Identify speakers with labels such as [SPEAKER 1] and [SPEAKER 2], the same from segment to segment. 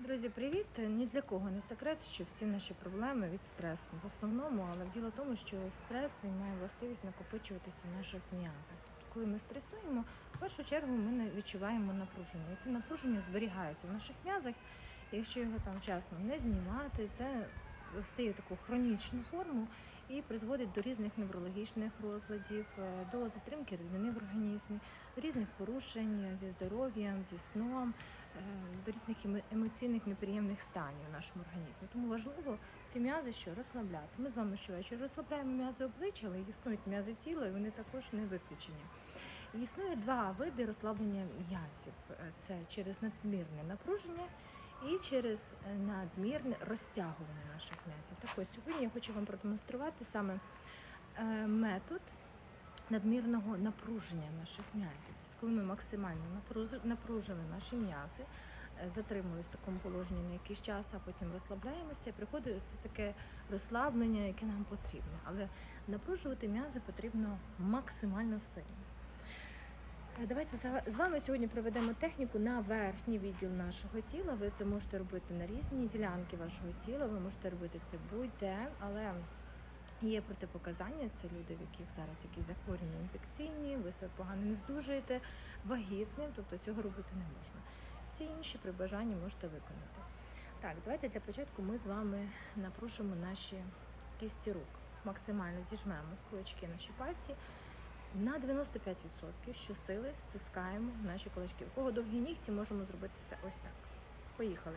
[SPEAKER 1] Друзі, привіт! Ні для кого не секрет, що всі наші проблеми від стресу. В основному, але діло в тому, що стрес він має властивість накопичуватися в наших м'язах. Коли ми стресуємо, в першу чергу ми не відчуваємо напруження. І це напруження зберігається в наших м'язах. Якщо його там вчасно не знімати, це стає таку хронічну форму і призводить до різних неврологічних розладів, е, до затримки рідини в організмі, різних порушень зі здоров'ям, зі сном, е, до різних емо- емоційних неприємних станів в нашому організмі. Тому важливо ці м'язи що розслабляти. Ми з вами щовечора розслабляємо м'язи обличчя, але існують м'язи тіла, і вони також не виключені. Існує два види розслаблення м'язів: Е, це через надмірне напруження і через е, надмірне розтягування наших м'язів. Так ось сьогодні я хочу вам продемонструвати саме е, метод надмірного напруження наших м'язів. Тобто, коли ми максимально напружили наші м'язи, е, затримались в такому положенні на якийсь час, а потім розслабляємося, приходить це таке розслаблення, яке нам потрібно. Але напружувати м'язи потрібно максимально сильно. Е, Давайте з вами сьогодні проведемо техніку на верхній відділ нашого тіла. Ви це можете робити на різні ділянки вашого тіла. Ви можете робити це будь-де, але є протипоказання. Це люди, в яких зараз якісь захворювання інфекційні, ви себе погано не здужуєте, вагітним, тобто цього робити не можна. Всі інші при бажанні можете виконати. Так, давайте для початку ми з вами напружимо наші кісті рук. Максимально зіжмемо в кулачки наші пальці. На 95% щосили стискаємо наші кулачки. У кого довгі нігті, можемо зробити це ось так. Поїхали.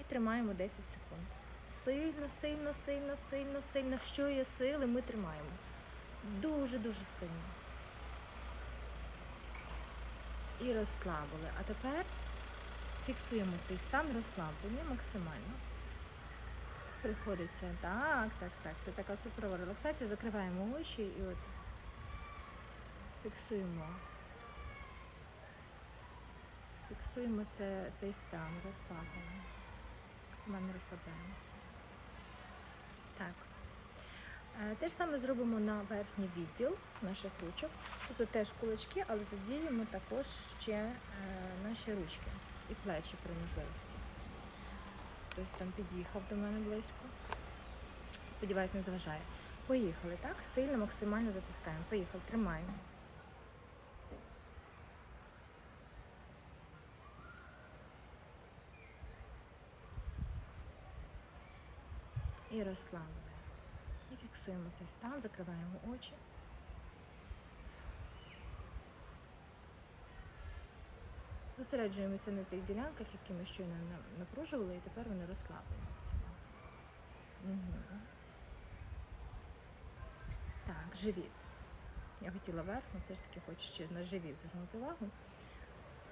[SPEAKER 1] І тримаємо 10 секунд. Сильно, сильно, сильно, сильно, сильно. Що є сили, ми тримаємо. Дуже-дуже сильно. І розслабили. А тепер фіксуємо цей стан розслаблення максимально. Приходиться так, так, так. Це така суперова релаксація. Закриваємо очі і от фіксуємо. Фіксуємо це, цей стан розслаблення. Максимально розслабляємося. Так. Е, Те ж саме зробимо на верхній відділ наших ручок. Тобто теж кулачки, але задіємо також ще е, наші ручки і плечі при можливості. Хтось там під'їхав до мене близько. Сподіваюсь, не заважає. Поїхали, так? Сильно, максимально затискаємо. Поїхали, тримаємо. І розслабили. І фіксуємо цей стан, закриваємо очі. Зосереджуємося на тих ділянках, які ми щойно напружували, і тепер вони розслабляються. Угу. Так, живіт. Я хотіла верх, але все ж таки хочу ще на живіт звернути увагу.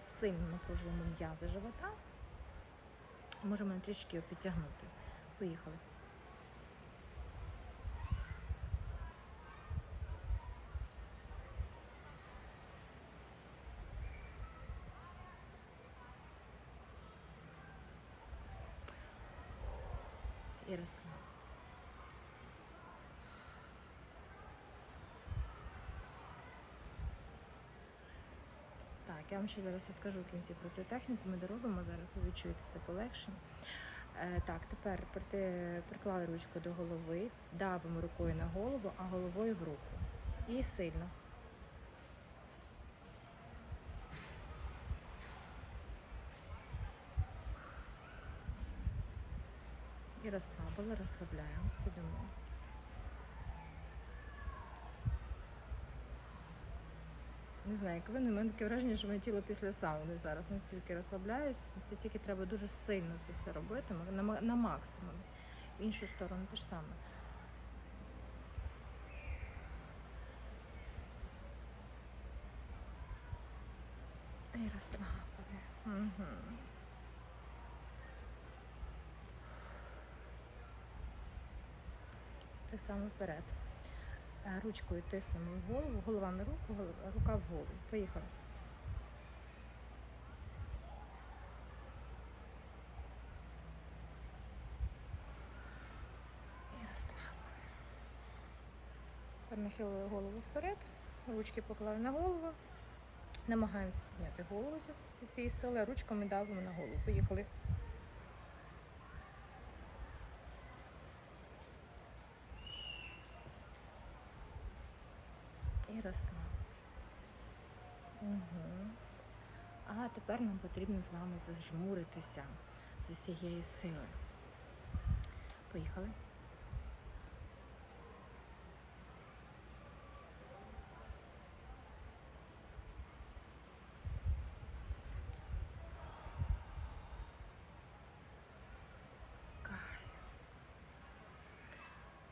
[SPEAKER 1] Сильно напружуємо м'язи живота. Можемо трішки його підтягнути. Поїхали. І розслаб. Так, я вам ще зараз розкажу в кінці про цю техніку. Ми доробимо зараз, ви відчуєте це полегшення. Е, так, тепер приклали ручку до голови, давимо рукою на голову, а головою в руку. І сильно. І розслабили, розслабляємо, сидимо. Не знаю, як ви, але в мене таке враження, що моє тіло після сауни зараз настільки розслабляюсь. Це тільки треба дуже сильно це все робити, на, на максимум. В іншу сторону те ж саме. І розслабили. Угу. Так само вперед. Е, Ручкою тиснемо в голову, голова на руку, рука в голову. Поїхали. І розслабили. Тепер нахилили голову вперед, ручки поклали на голову. Намагаємося підняти голову зі всієї сили, ручками давимо на голову. Поїхали. Розслабити. Угу. А тепер нам потрібно з вами зажмуритися з усієї сили. Поїхали.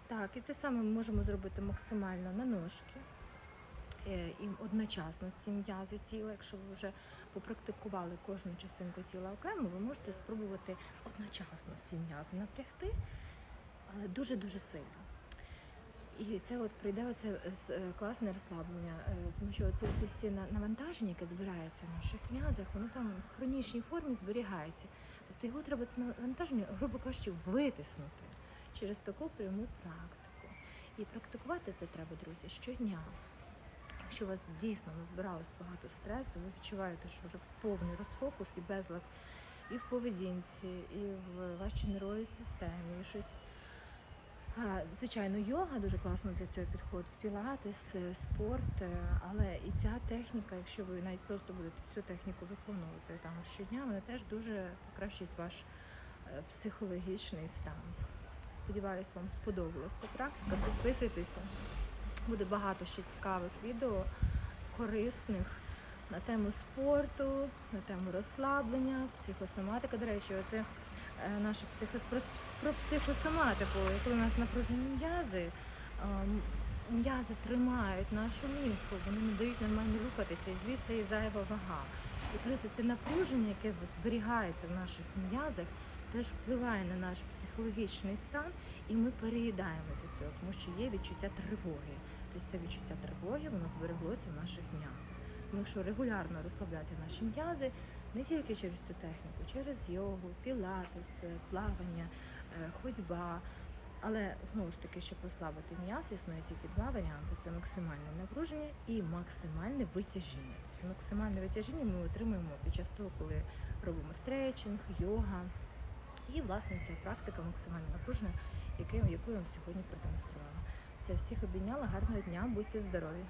[SPEAKER 1] Так, і те саме ми можемо зробити максимально на ножки. Е, І одночасно всі м'язи тіла, якщо ви вже попрактикували кожну частинку тіла окремо, ви можете спробувати одночасно всі м'язи напрягти, але дуже-дуже сильно. І це от прийде оце е, класне розслаблення, е, тому що це, це всі навантаження, яке збирається в наших м'язах, воно там в хронічній формі зберігається. Тобто його треба це навантаження, грубо кажучи, витиснути через таку пряму практику. І практикувати це треба, друзі, щодня. Якщо у вас дійсно назбиралось багато стресу, ви відчуваєте, що вже повний розфокус і безлад і в поведінці, і в вашій нервовій системі, і щось. Звичайно, йога дуже класно для цього підходить. Пілатес, е, спорт, е, але і ця техніка, якщо ви навіть просто будете цю техніку виконувати там щодня, вона теж дуже покращить ваш е, психологічний стан. Сподіваюсь, вам сподобалася ця практика. Підписуйтеся. Буде багато ще цікавих відео, корисних на тему спорту, на тему розслаблення, психосоматика. До речі, оце е, наша психос... про, психосоматику, коли у нас напружені м'язи. М'язи тримають нашу міфу, вони не дають нормально рухатися, і звідси і зайва вага. І плюс це напруження, яке зберігається в наших м'язах, теж впливає на наш психологічний стан, і ми переїдаємо за цього, тому що є відчуття тривоги. Тобто це відчуття тривоги, воно збереглося в наших м'язах. Тому якщо регулярно розслабляти наші м'язи, не тільки через цю техніку, через йогу, пілатес, плавання, е, ходьба. Але знову ж таки, щоб розслабити м'яз, існує тільки два варіанти: це максимальне напруження і максимальне витяжіння. Тобто максимальне витяжіння ми отримуємо під час того, коли робимо стретчинг, йога. І власне ця практика максимально напружена, яку я вам сьогодні продемонструвала. Все, всіх обійняла, гарного дня, будьте здорові!